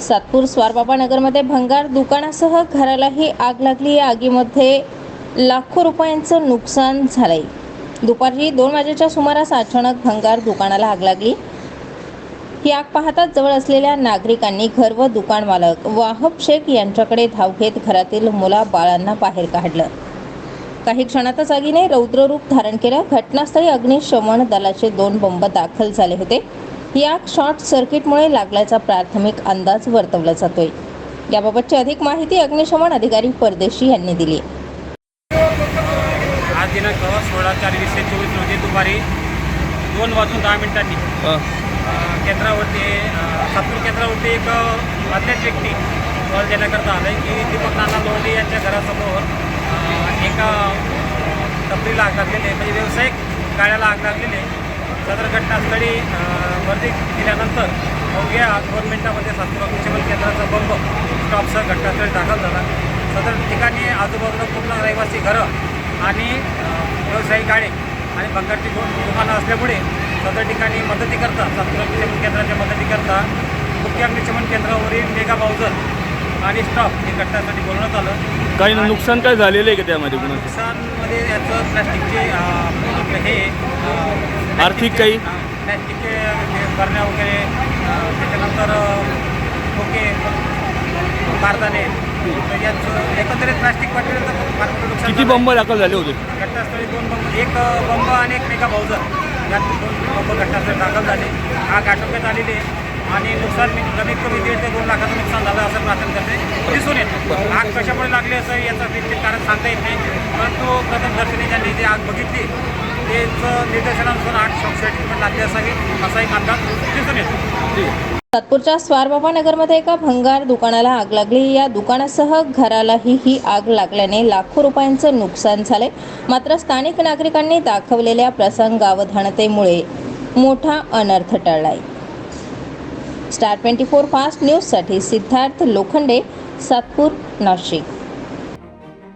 सातपूर स्वारबाबा नगरमध्ये भंगार दुकानासह घरालाही आग लागली. या आगीमध्ये लाखो रुपयांचं नुकसान झालंय. दुपारी दोन वाजेच्या सुमारास अचानक भंगार दुकानाला आग लागली. ही आग पाहताच जवळ असलेल्या नागरिकांनी घर व दुकान मालक वाहब शेख यांच्याकडे धाव घेत घरातील मुला बाळांना बाहेर काढलं. काही क्षणातच आगीने रौद्ररूप धारण केलं. घटनास्थळी अग्निशमन दलाचे दोन बंब दाखल झाले होते. आग शॉर्ट सर्किटमुळे लागल्याचा प्राथमिक अंदाज वर्तवला जातोय. याबाबतची अधिक माहिती अग्निशमन अधिकारी परदेशी यांनी दिली. आज दिनांक सोळा चार वीसशे चोवीस रोजी दुपारी दोन वाजून दहा मिनिटांनी केंद्रावरती सातपूर केंद्रावरती एक अज्ञात व्यक्ती कॉल देण्याकरता आलं की दीपक नाना लोहडे यांच्या घरासमोर एका टपरीला आग लागलेली आहे. म्हणजे व्यावसायिक गाड्याला आग लागलेली आहे. सदर घटनास्थळी वर्दी दिल्यानंतर अवघ्या दोन मिनिटामध्ये सातपूर अग्निशमन केंद्राचा बंब स्टॉपसह घटनास्थळी दाखल झाला. सदर ठिकाणी आजूबाजूला पूर्ण रहिवासी घरं आणि व्यावसायिक गाडे आणि बंगारची दोन दुकानं असल्यामुळे सदर ठिकाणी मदतीकरता सातपूर अग्निशमन केंद्राच्या मदतीकरता मुख्य अग्निशमन केंद्रावरील मेगा बाउजर आणि स्टॉप हे घटनासाठी बोलवण्यात आलं. काही नुकसान काय झालेलं आहे का त्यामध्ये नुकसानमध्ये याचं प्लॅस्टिकचे आर्थिक काही? हे बरण्या वगैरे त्याच्यानंतर ओके याचं एकंदरीत प्लॅस्टिक नुकसान किती. बंब दाखल झाले होते? घटनास्थळी दोन बंब एक बंब आणि एक मेगा भाऊजर यात दोन बंब घटनास्थळी दाखल झाले. आग आटोक्यात आलेली आहे. आणि नुकसान मी- कमीत कमी दीड ते दोन लाखाचं नुकसान झालं असं प्राथमिक करते दिसून येतं. आग कशामुळे लागली असं याचं निश्चित कारण सांगता येत नाही. परंतु प्रथम दर्शनी ज्यांनी जी आग बघितली. त्यांचं निर्देशनानुसार आग शॉक सर्टिफिकेट लागली असावी असा एक अंदाज दिसून येतो सातपूरच्या स्वारबाबा नगरमध्ये एका भंगार दुकानाला आग लागली. या दुकानासह घरालाही ही आग लागल्याने लाखो रुपयांचं नुकसान झाले. मात्र स्थानिक नागरिकांनी दाखवलेल्या प्रसंगावधानतेमुळे मोठा अनर्थ टळलाय. स्टार ट्वेंटी फोर फास्ट न्यूजसाठी सिद्धार्थ लोखंडे सातपूर नाशिक.